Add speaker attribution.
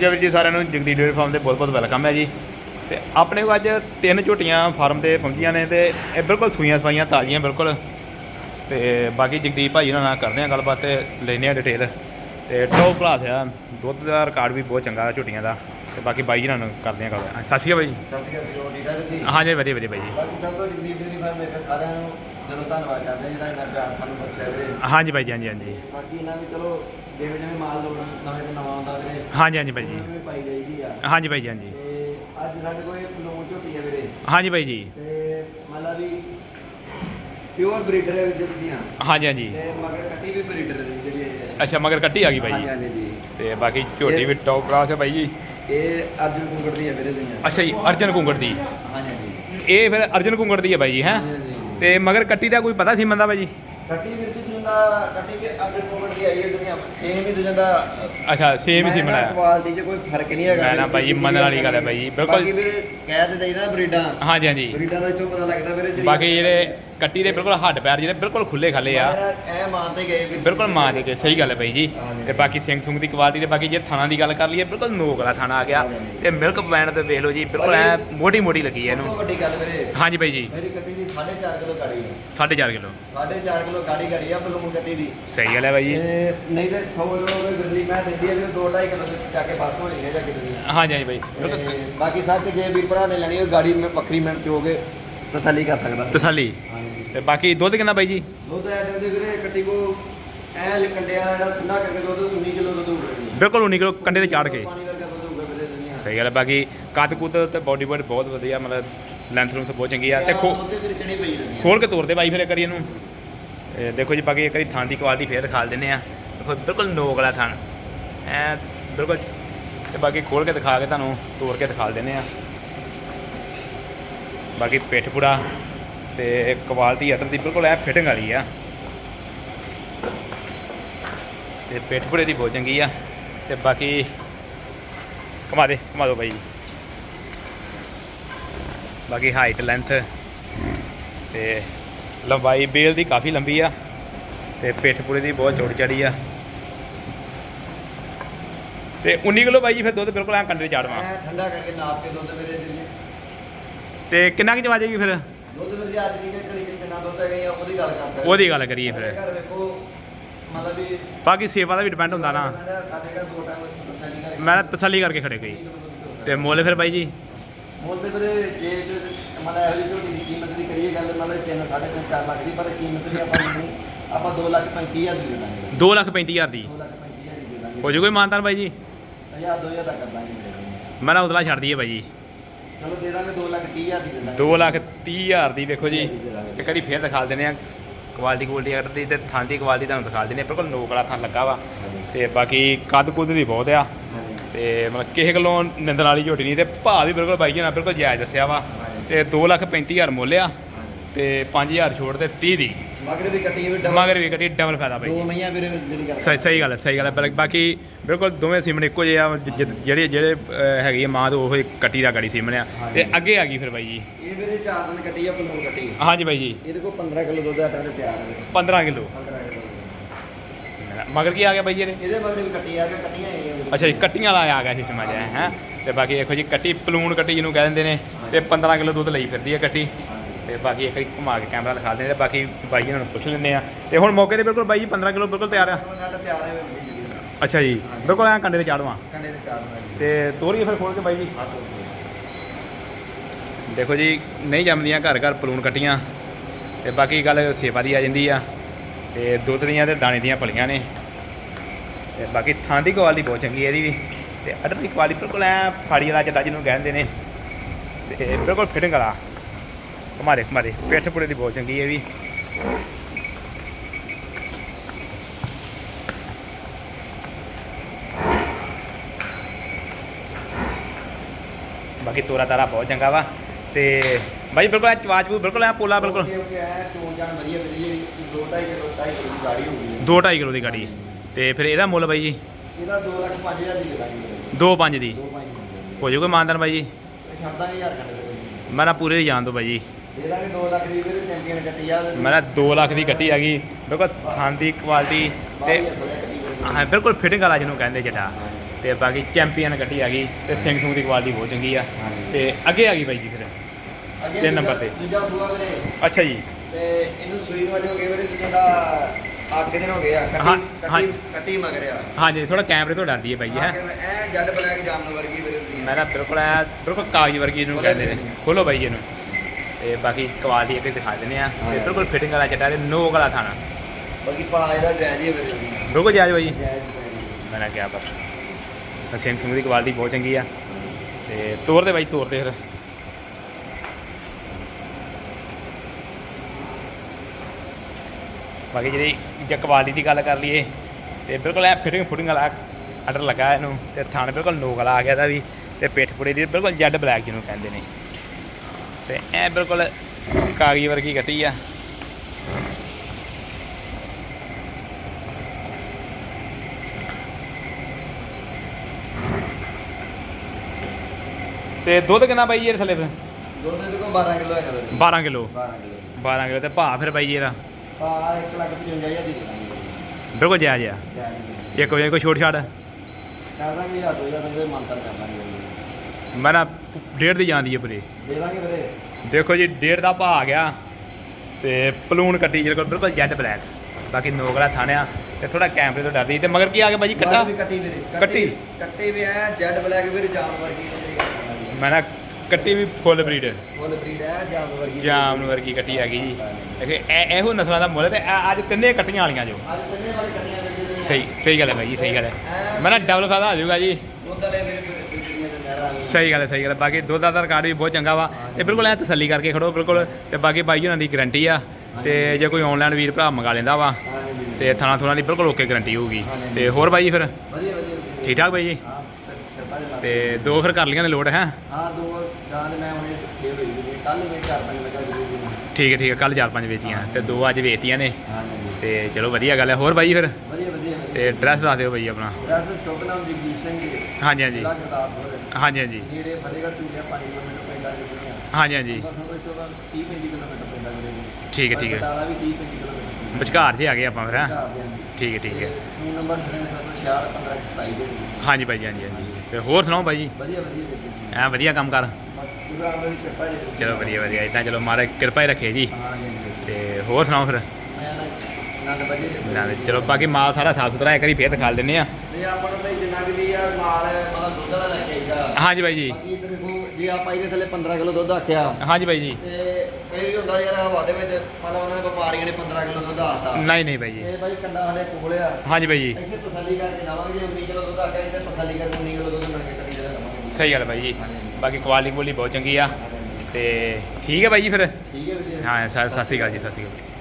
Speaker 1: ਜੀ ਵੀਰ ਜੀ ਸਾਰਿਆਂ ਨੂੰ ਜਗਦੀ ਡੇਅਰੀ ਫਾਰਮ ਦੇ ਬਹੁਤ ਬਹੁਤ ਵੈਲਕਮ ਹੈ ਜੀ। ਤੇ ਆਪਣੇ ਕੋਲ ਅੱਜ ਤਿੰਨ ਝੋਟੀਆਂ ਫਾਰਮ ਤੇ ਪਹੁੰਚੀਆਂ ਨੇ ਤੇ ਇਹ ਬਿਲਕੁਲ ਸੂਈਆਂ ਸਵਾਈਆਂ ਤਾਜ਼ੀਆਂ ਬਿਲਕੁਲ। ਤੇ ਬਾਕੀ ਜਗਦੀਪ ਭਾਈ ਉਹਨਾਂ ਨਾਲ ਕਰਦੇ ਆ ਗੱਲਬਾਤ ਤੇ ਲੈਨੇ ਆ ਡਿਟੇਲ ਤੇ ਟੌਪ ਕਲਾਸ ਆ ਦੁੱਧ ਦਾ ਰਿਕਾਰਡ ਵੀ ਬਹੁਤ ਚੰਗਾ ਝੋਟੀਆਂ ਦਾ। ਤੇ ਬਾਕੀ ਬਾਈ ਜੀ ਨਾਲ ਕਰਦੇ ਆ ਗੱਲ ਸਤਿ ਸ਼੍ਰੀ ਅਕਾਲ
Speaker 2: ਸਤਿ ਸ਼੍ਰੀ ਅਕਾਲ ਜੀ ਹੋਰ ਠੀਕ ਠਾਕ ਜੀ?
Speaker 1: ਬਾਈ ਜੀ ਹਾਂਜੀ ਵਧੀਆ ਵਧੀਆ ਬਾਈ ਜੀ।
Speaker 2: ਬਾਕੀ ਸਭ ਤੋਂ ਜਗਦੀਪ ਡੇਰੀ ਫਾਰਮ ਇੱਕ ਸਾਰਿਆਂ ਨੂੰ ਜਦੋਂ ਧੰਨਵਾਦ ਕਰਦੇ ਹਾਂ ਜਿਹੜਾ ਇਹਨਾਂ ਪਿਆਰ ਸਾਨੂੰ ਬਖਸ਼ਿਆ ਵੀਰੇ।
Speaker 1: ਹਾਂਜੀ ਬਾਈ ਜੀ ਹਾਂਜੀ ਹਾਂਜੀ
Speaker 2: ਬਾਕੀ ਇਹਨਾਂ ਵੀ ਚਲੋ ਜਿਵੇਂ ਜਿਵੇਂ ਮਾਲ ਲੋੜ ਨਵੇਂ ਤੇ ਨਵਾਂ ਆਉਂਦਾ ਵੀਰੇ।
Speaker 1: ਹਾਂਜੀ ਹਾਂਜੀ ਬਾਈ ਜੀ।
Speaker 2: ਉਹਨੂੰ ਵੀ ਪਾਈ ਜਾਈਦੀ ਆ।
Speaker 1: ਹਾਂਜੀ ਬਾਈ ਜੀ ਹਾਂਜੀ।
Speaker 2: ਤੇ ਅੱਜ ਸਾਡੇ ਕੋਲ ਇਹ ਪਲੂਨ ਝੋਟੀ ਆ ਵੀਰੇ।
Speaker 1: ਹਾਂਜੀ ਬਾਈ ਜੀ।
Speaker 2: ਤੇ ਮਤਲਬ ਵੀ ਪਿਓਰ ਬਰੀਡਰ ਹੈ ਦੀਆਂ।
Speaker 1: ਹਾਂਜੀ ਹਾਂਜੀ।
Speaker 2: ਤੇ ਮਗਰ ਕੱਟੀ ਵੀ ਬਰੀਡਰ ਦੀ ਜਿਹੜੀ ਇਹ।
Speaker 1: ਅੱਛਾ ਮਗਰ ਕੱਟੀ ਆ ਗਈ
Speaker 2: ਹਾਂਜੀ
Speaker 1: ਜੀ।
Speaker 2: ਹਾਂਜੀ ਜੀ।
Speaker 1: ਤੇ ਬਾਕੀ ਝੋਟੀ ਵੀ ਟੌਪ ਕਲਾਸ ਹੈ ਬਾਈ ਜੀ।
Speaker 2: ਇਹ ਅਰਜੁਨ ਕੁੰਗੜ ਦੀ ਹੈ ਵੀਰੇ ਦੁਨੀਆ
Speaker 1: ਅੱਛਾ ਜੀ ਅਰਜਨ ਕੁੰਗੜ ਦੀ।
Speaker 2: ਹਾਂਜੀ
Speaker 1: ਇਹ ਫਿਰ ਅਰਜਨ ਕੁੰਗੜ ਦੀ ਹੈ ਬਾਈ ਜੀ ਹੈ। ਤੇ ਮਗਰ ਕੱਟੀ ਦਾ ਕੋਈ ਪਤਾ ਸੀ ਮੰਦਾ ਬਾਈ ਜੀ?
Speaker 2: ਕੱਟੀ ਵੀਰ ਦੀ ਦੁਨੀਆ ਕੱਟੀ ਵੀ ਅਰਜੁਨ ਕੁੰਗੜ ਦੀ ਆਈ ਹੈ ਦੁਨੀਆ ਸੇਮ ਹੀ ਦੁਨੀਆ ਦਾ
Speaker 1: ਅੱਛਾ ਸੇਮ ਹੀ ਸੀ ਬਣਾਇਆ।
Speaker 2: ਕੁਆਲਿਟੀ 'ਚ ਕੋਈ ਫ਼ਰਕ ਨਹੀਂ ਹੈਗਾ।
Speaker 1: ਨਾ
Speaker 2: ਵੀਰੇ,
Speaker 1: ਭਾਈ ਮੰਨਣ ਵਾਲੀ ਗੱਲ ਹੈ ਭਾਈ, ਬਿਲਕੁਲ।
Speaker 2: ਬਾਕੀ ਵੀਰੇ ਕਹਿ ਦਿੰਦੇ ਨਾ ਬਰੀਡਾਂ।
Speaker 1: ਹਾਂਜੀ ਹਾਂਜੀ।
Speaker 2: ਬਰੀਡਾਂ ਦਾ ਇੱਥੋਂ ਪਤਾ ਲੱਗਦਾ ਵੀਰੇ ਜਿਹੜੀ-
Speaker 1: ਬਾਕੀ ਜਿਹੜੇ ਕੱਟੀ ਦੇ ਬਿਲਕੁਲ ਹੱਡ ਪੈਰ ਜਿਹੜੇ ਬਿਲਕੁਲ ਖੁੱਲੇ ਖਾਲੇ ਆ।
Speaker 2: ਐ ਮੰਨਦੇ ਗਏ ਵੀ
Speaker 1: ਬਿਲਕੁਲ ਮਾਂ ਦੇ ਕੇ ਸਹੀ ਗੱਲ ਹੈ ਬਾਈ ਜੀ। ਤੇ ਬਾਕੀ ਸਿੰਘ ਸੁੰਗ ਦੀ ਕੁਆਲਿਟੀ ਤੇ ਬਾਕੀ ਜੇ ਥਾਣਾ ਦੀ ਗੱਲ ਕਰ ਲਈਏ ਬਿਲਕੁਲ ਨੋਕ ਵਾਲਾ ਥਾਣਾ ਆ ਗਿਆ। ਤੇ ਮਿਲਕ ਬੈਂਡ ਤੇ ਦੇਖ ਲਓ ਜੀ ਬਿਲਕੁਲ ਐ ਮੋਟੀ ਮੋਟੀ ਲੱਗੀ ਹੈ
Speaker 2: ਸਭ ਤੋਂ
Speaker 1: ਇਹਨੂੰ
Speaker 2: ਵੱਡੀ ਗੱਲ ਵੀਰੇ
Speaker 1: ਹਾਂਜੀ ਬਾਈ ਜੀ।
Speaker 2: ਮੇਰੀ ਕੱਟੀ ਦੀ 4.5 ਕਿਲੋ ਗਾੜੀ ਹੈ
Speaker 1: 4.5 ਕਿਲੋ।
Speaker 2: 4.5 ਕਿਲੋ ਗਾੜੀ ਗਾੜੀ ਆ ਬਲੂਨ ਕੱਟੀ ਦੀ।
Speaker 1: ਸਹੀ ਗੱਲ ਹੈ ਬਾਈ ਜੀ।
Speaker 2: ਤੇ ਨਹੀਂ ਤੇ 100 ਕਿਲੋ ਬਿਜਲੀ ਮੈਂ ਦਿੰਦੀ ਹੈ ਵੀ 2.5 ਕਿਲੋ ਦੇ ਜਾ ਕੇ ਬਸ ਹੋ ਹੈ ਜਾ ਕੇ
Speaker 1: ਹਾਂਜੀ ਹਾਂਜੀ ਬਾਈ।
Speaker 2: ਤੇ ਬਾਕੀ ਸੱਚ ਜੇ ਵੀਰ ਭਰਾ ਨੇ ਲੈਣੀ ਉਹ ਗਾੜੀ ਮੈਂ ਵੱਖਰੀ ਮਿੰਟ ਚੋਗੇ ਤਸੱਲੀ ਕਰ ਸਕਦਾ।
Speaker 1: ਤਸੱਲੀ। ਤੇ ਬਾਕੀ ਦੁੱਧ ਕਿੰਨਾ ਬਾਈ ਜੀ?
Speaker 2: ਦੁੱਧ ਐ ਦੇ ਵੀਰੇ ਕੱਟੀ ਕੋ ਐ ਲ ਕੰਡਿਆ ਜਿਹੜਾ ਠੰਡਾ ਕਰਕੇ ਦੁੱਧ 19 ਕਿਲੋ ਦੁੱਧ ਹੋਊਗਾ ਜੀ।
Speaker 1: ਬਿਲਕੁਲ 19 ਕਿਲੋ ਕੰਡੇ ਤੇ ਚਾੜ ਕੇ।
Speaker 2: ਪਾਣੀ ਵਰਗਾ ਦੁੱਧ ਹੋਊਗਾ ਵੀਰੇ ਦੁਨੀਆ
Speaker 1: ਸਹੀ ਗੱਲ ਹੈ ਬਾਕੀ ਕੱਦ ਕੁੱਦ ਤੇ ਬਾਡੀ ਬੋਡੀ ਬਹੁਤ ਵਧੀਆ ਮਤਲਬ ਲੈਂਥ ਲੂੰਥ ਬਹੁਤ ਚੰਗੀ ਆ। ਤੇ ਖੋ
Speaker 2: ਉਹਦੇ ਵੀਰੇ ਚੜੀ ਪਈ ਦੁਨੀਆ
Speaker 1: ਖੋਲ ਕੇ ਤੋਰਦੇ ਬਾਈ ਫਿਰ ਇੱਕ ਵਾਰੀ ਇਹਨੂੰ। ਇਹ ਦੇਖੋ ਜੀ ਬਾਕੀ ਇੱਕ ਵਾਰੀ ਥਾਂ ਦੀ ਕੁਆਲਿਟੀ ਫੇਰ ਦਿਖਾ ਦਿੰਦੇ ਆ ਦੇਖੋ ਬਿਲਕੁਲ ਨੋਕ ਵਾਲਾ ਥਣ। ਐ ਬਿਲਕੁਲ ਤੇ ਬਾਕੀ ਖੋਲ ਕੇ ਦਿਖਾ ਕੇ ਤੁਹਾਨੂੰ ਤੋੜ ਕੇ ਦਿਖਾ ਦਿੰਦੇ ਆ ਬਾਕੀ ਪਿੱਠ ਪੂੜਾ ਤੇ ਕੁਆਲਿਟੀ ਅਟਰ ਦੀ ਬਿਲਕੁਲ ਐ ਫਿਟਿੰਗ ਵਾਲੀ ਆ। ਤੇ ਪਿੱਠ ਪੂੜੇ ਦੀ ਬਹੁਤ ਚੰਗੀ ਆ। ਤੇ ਬਾਕੀ ਕਮਾ ਦੇ ਕਮਾ ਦੋ ਬਾਈ ਬਾਕੀ ਹਾਈਟ ਲੈਂਥ ਤੇ ਲੰਬਾਈ ਬੇਲ ਦੀ ਕਾਫੀ ਲੰਬੀ ਆ ਤੇ ਪਿੱਠ ਪੂਰੇ ਦੀ ਬਹੁਤ ਚੌੜੀ ਚੜੀ ਆ। ਤੇ 19 ਕਿਲੋ ਬਾਈ ਜੀ ਫਿਰ ਦੁੱਧ ਬਿਲਕੁਲ ਐ ਕੰਡੇ ਚਾੜਵਾ
Speaker 2: ਠੰਡਾ ਕਰਕੇ ਨਾਪ ਕੇ ਦੁੱਧ ਵੀਰੇ ਜੀ
Speaker 1: ਤੇ ਕਿੰਨਾ ਕੁ ਜਵਾ ਜਾਏਗੀ ਫਿਰ?
Speaker 2: ਦੁੱਧ ਵੀਰੇ ਜੀ ਅੱਜ ਦੀ ਘੜੀ ਚ ਕਿੰਨਾ ਦੁੱਧ ਹੈਗਾ ਜੀ ਉਹਦੀ ਗੱਲ ਕਰ ਸਕਦੇ
Speaker 1: ਉਹਦੀ ਗੱਲ ਕਰੀਏ ਫਿਰ।
Speaker 2: ਘਰ ਵੇਖੋ ਮਤਲਬ ਵੀ
Speaker 1: ਬਾਕੀ ਸੇਵਾ ਦਾ ਵੀ ਡਿਪੈਂਡ ਹੁੰਦਾ ਨਾ।
Speaker 2: ਸਾਡੇ ਘਰ ਦੋ ਟਾਈਮ ਤਸੱਲੀ ਕਰਕੇ
Speaker 1: ਮੈਂ ਤਸੱਲੀ ਕਰਕੇ ਖੜੇ ਗਈ ਤੇ ਮੁੱਲ ਫਿਰ ਬਾਈ ਜੀ?
Speaker 2: ਮੁੱਲ ਤੇ ਵੀਰੇ ਜੇ ਜੋ ਮਤਲਬ ਇਹੋ ਜਿਹੀ ਝੋਟੀ ਦੀ ਕੀਮਤ ਦੀ ਕਰੀਏ ਗੱਲ ਮਤਲਬ 3 3.5 4 ਲੱਖ ਦੀ ਪਰ ਕੀਮਤ ਦੀ ਆਪਾਂ ਨੂੰ ਆਪਾਂ 2 ਲੱਖ 35000 ਦੀ ਦੇ ਦਾਂਗੇ।
Speaker 1: 2 ਲੱਖ 35000 ਦੀ।
Speaker 2: 2 ਲੱਖ 35000 ਦੀ ਦੇ ਦਾਂਗੇ।
Speaker 1: ਹੋ ਜੂ ਕੋਈ ਮਾਨਤਾਨ ਬਾਈ ਜੀ?
Speaker 2: 1000 2000 ਦਾ ਕਰ ਦਾਂਗੇ।
Speaker 1: ਮੈਂ ਨਾ ਉਤਲਾ ਛੱਡ ਦਈਏ ਬਾਈ ਜੀ।
Speaker 2: ਚਲੋ ਦੇ ਦਾਂਗੇ 2 ਲੱਖ 30000 ਦੀ ਦੇ ਦਾਂਗੇ।
Speaker 1: 2 ਲੱਖ 30000 ਦੀ ਵੇਖੋ ਜੀ।
Speaker 2: ਦੇ।
Speaker 1: ਇੱਕ ਵਾਰੀ ਫੇਰ ਦਿਖਾ ਦਿੰਦੇ ਆ ਕੁਆਲਿਟੀ ਕੁਆਲਿਟੀ ਅਗਰ ਦੀ ਤੇ ਥਾਂ ਦੀ ਕੁਆਲਿਟੀ ਤੁਹਾਨੂੰ ਦਿਖਾ ਦਿੰਦੇ ਆ ਬਿਲਕੁਲ ਨੋਕ ਵਾਲਾ ਥਾਂ ਲੱਗਾ ਵਾ। ਤੇ ਬਾਕੀ ਕੱਦ ਕੁੱਦ ਦੀ ਬਹੁਤ ਆ। ਤੇ ਮਤਲਬ ਕਿਸੇ ਗੱਲੋਂ ਨਿੰਦਣ ਵਾਲੀ ਝੋਟੀ ਨਹੀਂ ਤੇ ਭਾਅ ਵੀ ਬਿਲਕੁਲ ਬਾਈ ਜੀ ਨਾਲ ਬਿਲਕੁਲ ਜਾਇਜ਼ ਦੱਸਿਆ ਵਾ। ਤੇ 2 ਲੱਖ 35000 ਮੁੱਲ ਆ। ਤੇ 5000 ਛੋੜ ਤੇ 30 ਦੀ।
Speaker 2: ਮਗਰ ਦੀ ਕੱਟੀ ਵੀ ਡਬਲ
Speaker 1: ਮਗਰ ਵੀ ਕੱਟੀ ਡਬਲ ਫਾਇਦਾ ਬਾਈ।
Speaker 2: ਦੋ ਮਈਆਂ ਵੀਰੇ ਜਿਹੜੀ ਗੱਲ
Speaker 1: ਸਹੀ ਸਹੀ ਗੱਲ ਹੈ ਸਹੀ ਗੱਲ ਹੈ। ਬਲ- ਬਾਕੀ ਬਿਲਕੁਲ ਦੋਵੇਂ ਸੀਮਨ ਇੱਕੋ ਜਿਹੇ ਆ ਜ- ਜ- ਜਿਹੜੇ ਜਿਹੜੇ ਅਹ, ਹੈਗੀ ਆ ਮਾਂ ਤੋਂ ਉਹ ਹੀ ਕੱਟੀ ਦਾ ਗਾੜੀ ਸੀਮਨ ਆ। ਤੇ ਅੱਗੇ ਆ ਗਈ ਫਿਰ ਬਾਈ ਜੀ।
Speaker 2: ਇਹ ਵੀਰੇ ਚਾਰ ਦਿਨ ਕੱਟੀ ਆ ਪਲੂਨ ਕੱਟੀ
Speaker 1: ਹਾਂਜੀ ਬਾਈ ਜੀ।
Speaker 2: ਇਹਦੇ ਕੋਲ 15 ਕਿਲੋ ਦੁੱਧ ਆਟਾ ਤੇ ਤਿਆਰ ਹੈ
Speaker 1: 15 ਕਿਲੋ।
Speaker 2: 15 ਕਿਲੋ
Speaker 1: ਮਗਰ ਕੀ ਆ ਗਿਆ ਬਾਈ ਜੀ ਇਹਦੇ?
Speaker 2: ਇਹਦੇ ਮਗਰ ਵੀ ਕੱਟੀ ਆ ਕੇ ਕੱਟੀਆਂ ਆਈਆਂ ਵੀਰੇ।
Speaker 1: ਅੱਛਾ ਜੀ ਕੱਟੀਆਂ ਵਾਲਾ ਆ ਗਿਆ ਸਿਸਟਮ ਆ ਜਾਏ ਹੈ। ਤੇ ਬਾਕੀ ਦੇਖੋ ਜੀ ਕੱਟੀ ਪਲੂਣ ਕੱਟੀ ਜਿਹਨੂੰ ਕਹਿ ਦਿੰਦੇ ਨੇ ਤੇ 15 ਕਿਲੋ ਦੁੱਧ ਲਈ ਫਿਰਦੀ ਹੈ ਕੱਟੀ। ਤੇ ਬਾਕੀ ਇੱਕ ਵਾਰੀ ਘੁਮਾ ਕੇ ਕੈਮਰਾ ਦਿਖਾ ਦਿੰਦੇ ਤੇ ਬਾਕੀ ਬਾਈ ਜੀ ਨੂੰ ਪੁੱਛ ਲੈਂਦੇ ਆ। ਤੇ ਹੁਣ ਮੌਕੇ ਤੇ ਬਿਲਕੁਲ ਬਾਈ ਜੀ 15 ਕਿਲੋ ਬਿਲਕੁਲ ਤਿਆਰ ਆ?
Speaker 2: ਨਟ ਤਿਆਰ ਹੈ
Speaker 1: ਅੱਛਾ ਜੀ ਬਿਲਕੁਲ ਐ ਕੰਡੇ ਤੇ ਚਾੜਵਾ
Speaker 2: ਕੰਡੇ ਦਿਨ ਜੀ।
Speaker 1: ਤੇ ਤੋਰੀਏ ਫਿਰ ਖੋਲ ਕੇ ਬਾਈ ਜੀ। ਦੇਖੋ ਜੀ ਨਹੀਂ ਜੰਮਦੀਆਂ ਘਰ ਘਰ ਪਲੂਣ ਕੱਟੀਆਂ। ਤੇ ਬਾਕੀ ਗੱਲ ਸੇਵਾ ਦੀ ਆ ਜਾਂਦੀ ਆ। ਤੇ ਦੁੱਧ ਦੀਆਂ ਤੇ ਦਾਣੇ ਦੀਆਂ ਭਲੀਆਂ ਨੇ। ਤੇ ਬਾਕੀ ਥਾਂ ਦੀ ਕੁਆਲਿਟੀ ਬਹੁਤ ਚੰਗੀ ਹੈ ਇਹਦੀ ਵੀ। ਤੇ ਅਡਰ ਦੀ ਕੁਆਲਿਟੀ ਬਿਲਕੁਲ ਐ ਫਾੜੀ ਵਾਲਾ ਚੱਡਾ ਜਿਹਨੂੰ ਕਹਿੰਦੇ ਨੇ। ਤੇ ਬਿਲਕੁਲ ਫਿਟਿੰਗ ਵਾਲਾ। ਕਮਾਰੇ ਕਮਾਰੇ ਪਿੱਠ ਪੁੜੇ ਦੀ ਬਹੁਤ ਚੰਗੀ ਹੈ ਵੀ। ਬਾਕੀ ਤੋਰਾ ਤਾਰਾ ਬਹੁਤ ਚੰਗਾ ਵਾ। ਤੇ ਬਾਈ ਬਿਲਕੁਲ ਐ ਚਵਾਚ ਬਿਲਕੁਲ ਐ ਪੋਲਾ ਬਿਲਕੁਲ।
Speaker 2: ਓਕੇ ਓਕੇ ਐ ਚੋਣ ਜਾਣ ਵਧੀਆ ਵੀਰੇ ਜੀ 2.5 ਕਿਲੋ 2.5 ਕਿਲੋ ਦੀ ਗਾੜੀ ਹੋ ਗਈ ਹੈ।
Speaker 1: 2.5 ਕਿਲੋ ਦੀ ਗਾੜੀ। ਤੇ ਫਿਰ ਇਹਦਾ ਮੁੱਲ ਬਾਈ ਜੀ?
Speaker 2: ਇਹਦਾ 2 ਲੱਖ 5000 ਦੀ ਵੀਰੇ
Speaker 1: 2.5 ਦੀ
Speaker 2: 2 5
Speaker 1: ਹੋ ਜਾਊਗਾ ਮਾਨਦਾਨ ਬਾਈ ਜੀ?
Speaker 2: ਛੱਡ ਦਾਂਗੇ ਯਾਰ ਕੱਢ
Speaker 1: ਮੈਂ ਨਾ ਪੂਰੇ ਜਾਣ ਦੋ ਬਾਈ ਜੀ।
Speaker 2: ਦੇ ਦਾਂਗੇ 2 ਲੱਖ ਦੀ ਵੀਰੇ ਚੈਂਪੀਅਨ ਕੱਟੀ ਆ।
Speaker 1: ਮੈਂ ਨਾ 2 ਲੱਖ ਦੀ ਕੱਟੀ ਆ ਗਈ ਬਿਲਕੁਲ ਖਾਣ ਦੀ ਕੁਆਲਿਟੀ ਤੇ ਹਾਂ ਬਿਲਕੁਲ ਫਿਟਿੰਗ ਵਾਲਾ ਜਿਹਨੂੰ ਕਹਿੰਦੇ ਜਟਾ। ਤੇ ਬਾਕੀ ਚੈਂਪੀਅਨ ਕੱਟੀ ਆ ਗਈ ਤੇ ਸਿੰਘ ਸੂੰ ਦੀ ਕੁਆਲਿਟੀ ਬਹੁਤ ਚੰਗੀ ਆ। ਤੇ ਅੱਗੇ ਆ ਗਈ ਬਾਈ ਜੀ ਫਿਰ। ਤਿੰਨ ਨੰਬਰ ਤੇ।
Speaker 2: ਦੂਜਾ ਸੂਆ ਵੀਰੇ।
Speaker 1: ਅੱਛਾ ਜੀ।
Speaker 2: ਤੇ ਇਹਨੂੰ ਸੂਈ ਨੂੰ ਅਜੇ ਗਏ ਵੀਰੇ ਜਿੱਦਾਂ ਦਾ 8 ਦਿਨ ਹੋ ਗਏ ਆ। ਕੱਟੀ। ਕੱਟੀ ਮਗਰ ਆ।
Speaker 1: ਹਾਂਜੀ ਥੋੜਾ ਕੈਮਰੇ ਤੋਂ ਡਰਦੀ ਹੈ ਬਾਈ ਜੀ ਹੈ।
Speaker 2: ਐ ਜੱਡ ਬਲੈਕ ਜਾਮਨ ਵਰਗੀ ਵੀਰੇ ਤੁਸੀਂ।
Speaker 1: ਮੈਂ ਨਾ ਬਿਲਕੁਲ ਐ ਬਿਲਕੁਲ ਕਾਗਜ਼ ਵਰਗੀ ਇਹਨੂੰ ਕਹਿੰਦੇ ਨੇ। ਖੋਲੋ ਬਾਈ ਇਹਨੂੰ। ਤੇ ਬਾਕੀ ਕੁਆਲਿਟੀ ਅੱਗੇ ਦਿਖਾ ਦਿੰਦੇ ਆ ਤੇ। ਬਿਲਕੁਲ ਫਿਟਿੰਗ ਵਾਲਾ ਚੱਟਾ ਤੇ ਨੋਕ ਵਾਲਾ ਥਾਣਾ।
Speaker 2: ਬਾਕੀ ਪਾ ਇਹਦਾ ਜਾਇਜ਼ ਹੀ ਵੀਰੇ ਜੀ।
Speaker 1: ਬਿਲਕੁਲ ਜਾਇਜ਼ ਬਾਈ ਮੈਂ ਨਾ ਕਿਹਾ ਪਤਾ ਸਿੰਘ ਦੀ ਕੁਆਲਿਟੀ ਬਹੁਤ ਚੰਗੀ ਆ। ਤੇ ਤੋਰ ਦੇ ਬਾਈ ਤੋਰ ਦੇ ਫਿਰ। ਬਾਕੀ ਜਿਹੜੀ ਜੇ ਕੁਆਲਿਟੀ ਦੀ ਗੱਲ ਕਰ ਲਈਏ ਤੇ ਬਿਲਕੁਲ ਐ ਫਿਟਿੰਗ ਫੁਟਿੰਗ ਵਾਲਾ ਆਰਡਰ ਲੱਗਾ ਇਹਨੂੰ। ਤੇ ਥਾਣ ਬਿਲਕੁਲ ਨੋਕ ਵਾਲਾ ਆ ਗਿਆ ਦਾ ਵੀ। ਤੇ ਪਿੱਠ ਪੁੜੇ ਦੀ ਬਿਲਕੁਲ ਜੈਡ ਬਲੈਕ ਜਿਹਨੂੰ ਕਹਿੰਦੇ ਨੇ। ਤੇ ਐ ਬਿਲਕੁਲ ਕਾਗਜ਼ ਵਰਗੀ ਕੱਟੀ ਆ। ਤੇ ਦੁੱਧ ਕਿੰਨਾ ਬਾਈ ਜੀ ਇਹਦੇ ਥੱਲੇ ਫਿਰ?
Speaker 2: ਦੁੱਧ ਦੇ ਕੋਲ 12 ਕਿਲੋ ਹੈਗਾ ਵੀਰੇ।
Speaker 1: 12 ਕਿਲੋ?
Speaker 2: 12 ਕਿਲੋ।
Speaker 1: 12 ਕਿਲੋ ਤੇ ਭਾ ਫਿਰ ਬਾਈ ਜੀ ਇਹਦਾ?
Speaker 2: ਪਾ 1 ਲੱਖ 55000 ਦੀ ਦੇਣੀ
Speaker 1: ਬਿਲਕੁਲ ਜਾਇਜ਼ ਆ। ਇੱਕ ਵਜੇ ਕੋਈ ਛੋਟ ਛਾੜ
Speaker 2: ਵੀ ਹੱਥ ਹੋ ਜਾਂਦਾ ਤੇ ਮੰਤਰ ਕਰਦਾ ਨਹੀਂ
Speaker 1: ਮੈਂ ਨਾ ਡੇਢ ਦੀ ਜਾਂਦੀ ਹੈ ਪੂਰੀ।
Speaker 2: ਦੇ ਦਾਂਗੇ ਵੀਰੇ।
Speaker 1: ਦੇਖੋ ਜੀ ਡੇਢ ਦਾ ਭਾ ਆ ਗਿਆ ਤੇ ਪਲੂਨ ਕੱਟੀ ਜਿਹਦੇ ਕੋਲ ਬਿਲਕੁਲ ਜੈਡ ਬਲੈਕ। ਬਾਕੀ ਨੋਗਲਾ ਥਾਣਿਆ ਤੇ ਥੋੜਾ ਕੈਮਰੇ ਤੋਂ ਡਰਦੀ ਤੇ ਮਗਰ ਕੀ ਆ ਗਿਆ ਬਾਈ ਜੀ ਕੱਟਾ
Speaker 2: ਵੀ ਕੱਟੀ ਵੀਰੇ
Speaker 1: ਕੱਟੀ?
Speaker 2: ਕੱਟੀ? ਵੀ ਐ ਜੈਡ ਬਲੈਕ ਵੀਰੇ ਜਾਮ ਵਰਗੀ ਜਿਹੜੀ
Speaker 1: ਮੈਂ ਨਾ ਕੱਟੀ ਵੀ ਫੁੱਲ ਬਰੀਡ।
Speaker 2: ਫੁੱਲ ਬਰੀਡ ਐ ਜਾਮ ਵਰਗੀ
Speaker 1: ਜਾਮ ਵਰਗੀ ਕੱਟੀ ਆ ਗਈ ਜੀ ਦੇਖੇ ਇਹ ਇਹੋ ਨਸਲਾਂ ਦਾ ਮੁੱਲ ਤੇ ਅੱਜ ਤਿੰਨੇ ਕੱਟੀਆਂ ਵਾਲੀਆਂ ਜੋ।
Speaker 2: ਅੱਜ ਤਿੰਨੇ ਵਾਲੇ ਕੱਟੀਆਂ ਜਿਹੜੇ
Speaker 1: ਸਹੀ ਸਹੀ ਗੱਲ ਹੈ ਜੀ ਸਹੀ ਗੱਲ ਹੈ। ਮੈਂ ਨਾ ਡਬਲ ਫਾਇਦਾ ਜਾਊਗਾ ਜੀ
Speaker 2: ਦੁੱਧ ਵਾਲੇ ਵੀਰੇ ਦੂਜੀਆਂ ਦੇ ਨਹਿਰਾਂ ਨੂੰ
Speaker 1: ਸਹੀ ਗੱਲ ਹੈ, ਸਹੀ ਗੱਲ ਹੈ। ਬਾਕੀ ਦੁੱਧ ਦਾ ਰਿਕਾਰਡ ਵੀ ਬਹੁਤ ਚੰਗਾ ਵਾ। ਤੇ ਬਿਲਕੁਲ ਐ ਤਸੱਲੀ ਕਰਕੇ ਖੜੋ, ਬਿਲਕੁਲ। ਤੇ ਬਾਕੀ ਬਾਈ ਜੀ ਉਹਨਾਂ ਦੀ ਗਾਰੰਟੀ ਆ। ਤੇ ਜੇ ਕੋਈ ਆਨਲਾਈਨ ਵੀਰ ਭਰਾ ਮੰਗਾ ਲੈਂਦਾ ਵਾ
Speaker 2: ਹਾਂ ਜੀ
Speaker 1: ਤੇ ਥਾਣਾ ਥੁਣਾ ਦੀ ਬਿਲਕੁਲ ਓਕੇ ਗਾਰੰਟੀ ਹੋਊਗੀ। ਤੇ ਹੋਰ ਬਾਈ ਜੀ ਫਿਰ? ਠੀਕ ਠਾਕ ਬਾਈ ਜੀ?
Speaker 2: ਹਾਂ
Speaker 1: ਤੇ ਦੋ ਫਿਰ ਕਰ ਲੀਆਂ ਨੇ ਲੋਡ, ਹੈ?
Speaker 2: ਹਾਂ, ਦੋ। ਗਾਂ ਮੈਂ ਹੁਣੇ ਸੇਵ ਹੋਈ ਕੱਲ ਹੀ ਚਾਰ ਪੰਜ ਲੱਗਾ
Speaker 1: ਠੀਕ ਹੈ ਠੀਕ ਹੈ ਕੱਲ ਚਾਰ ਪੰਜ ਵੇਚੀਆਂ ਤੇ ਦੋ ਅੱਜ ਵੇਚਤੀਆਂ ਨੇ।
Speaker 2: ਹਾਂ
Speaker 1: ਤੇ ਚਲੋ ਵਧੀਆ ਗੱਲ ਹੈ। ਹੋਰ ਬਾਈ ਫਿਰ?
Speaker 2: ਵਧੀਆ ਵਧੀਆ
Speaker 1: ਤੇ ਐਡਰੈਸ ਦੱਸ ਦਿਓ ਬਾਈ ਆਪਣਾ।
Speaker 2: ਵੈਸੇ ਸ਼ੁਭ ਨਾਮ ਜਗਦੀਪ ਸਿੰਘ ਜੀ।
Speaker 1: ਹਾਂਜੀ ਹਾਂਜੀ।
Speaker 2: ਜ਼ਿਲ੍ਹਾ ਗੁਰਦਾਸਪੁਰ
Speaker 1: ਹਾਂਜੀ ਹਾਂਜੀ।
Speaker 2: ਨੇੜੇ ਫਤਿਹਗੜ੍ਹ ਚੂੜੀਆਂ 5 ਕਿਲੋਮੀਟਰ ਪੈਂਦਾ ਜੀ
Speaker 1: ਹਾਂਜੀ ਹਾਂਜੀ।
Speaker 2: ਬਸ ਉਹ ਤੋਂ ਬਾਅਦ 30 35 ਕਿਲੋਮੀਟਰ ਪੈਂਦਾ ਜੀ
Speaker 1: ਠੀਕ ਹੈ ਠੀਕ ਹੈ।
Speaker 2: ਬਟਾਲਾ ਵੀ 30 35 ਕਿਲੋਮੀਟਰ
Speaker 1: ਵਿਚਕਾਰ ਜੇ ਆ ਗਏ ਆਪਾਂ ਫਿਰ ਹੈਂ? ਠੀਕ ਹੈ ਠੀਕ ਹੈ।
Speaker 2: ਫੋਨ ਨੰਬਰ 9766 15 27 ਦੇ ਜੀ।
Speaker 1: ਹਾਂਜੀ ਬਾਈ ਜੀ ਹਾਂਜੀ ਹਾਂਜੀ। ਤੇ ਹੋਰ ਸੁਣਾਓ ਬਾਈ ਜੀ?
Speaker 2: ਵਧੀਆ ਵਧੀਆ ਵੀਰੇ ਜੀ।
Speaker 1: ਐ ਵਧੀਆ ਕੰਮ ਕਰ। ਚਲੋ ਵਧੀਆ ਵਧੀਆ। ਇਦਾਂ ਚਲੋ ਮਹਾਰਾਜ ਕਿਰਪਾ ਹੀ ਰੱਖੇ ਜੀ। ਤੇ ਹੋਰ ਸੁਣਾਓ ਫਿਰ? ਚਲੋ ਬਾਕੀ ਮਾਲ ਸਾਰਾ ਸਾਫ਼ ਸੁਥਰਾ ਇੱਕ ਵਾਰੀ ਫੇਰ ਦਿਖਾ ਦਿੰਨੇ ਆ
Speaker 2: ਨਹੀਂ ਆਪਾਂ ਨੂੰ ਬਈ ਜਿੰਨਾ ਕਿ ਵੀ ਆ ਮਾਲ ਮਤਲਬ ਦੁੱਧ ਵਾਲਾ ਲੈ ਕੇ ਆਈਦਾ।
Speaker 1: ਹਾਂਜੀ ਬਾਈ ਜੀ।
Speaker 2: ਬਾਕੀ ਇੱਧਰ ਦੇਖੋ ਜੇ ਆਪਾਂ ਇਹਦੇ ਥੱਲੇ 15 ਕਿਲੋ ਦੁੱਧ ਆਖਿਆ
Speaker 1: ਹਾਂਜੀ ਬਾਈ ਜੀ।
Speaker 2: ਤੇ ਕਈ ਵੀ ਹੁੰਦਾ ਯਾਰ ਹਵਾ ਦੇ ਵਿੱਚ ਮਤਲਬ ਉਹਨਾਂ ਨੇ ਵਪਾਰੀਆਂ ਨੇ 15 ਕਿਲੋ ਦੁੱਧ ਆਤਾ
Speaker 1: ਨਹੀਂ ਨਹੀਂ ਬਾਈ ਜੀ।
Speaker 2: ਇਹ ਬਾਈ ਕੰਡਾ ਸਾਡੇ ਕੋਲ ਆ।
Speaker 1: ਹਾਂਜੀ ਬਾਈ ਜੀ।
Speaker 2: ਇੱਥੇ ਤਸੱਲੀ ਕਰਕੇ ਲਾਵਾਂਗੇ ਜੇ 19 ਕਿਲੋ ਦੁੱਧ ਆਖਿਆ ਇੱਥੇ ਤਸੱਲੀ ਕਰਕੇ 19 ਕਿਲੋ ਦੁੱਧ ਮਿਲ ਕੇ ਕੱਢੀ ਜਗ੍ਹਾ ਲਵਾਂਗੇ
Speaker 1: ਸਹੀ ਗੱਲ ਬਾਈ ਜੀ। ਬਾਕੀ ਕੁਆਲਿਟੀ ਕੁਆਲਿਟੀ ਬਹੁਤ ਚੰਗੀ ਆ। ਤੇ ਠੀਕ ਹੈ ਬਾਈ ਜੀ ਫਿਰ?
Speaker 2: ਠੀਕ ਹੈ
Speaker 1: ਹਾਂ ਸਤਿ ਸ਼੍ਰੀ ਅਕਾਲ ਜੀ ਸਤਿ ਸ਼੍ਰੀ ਅਕਾਲ।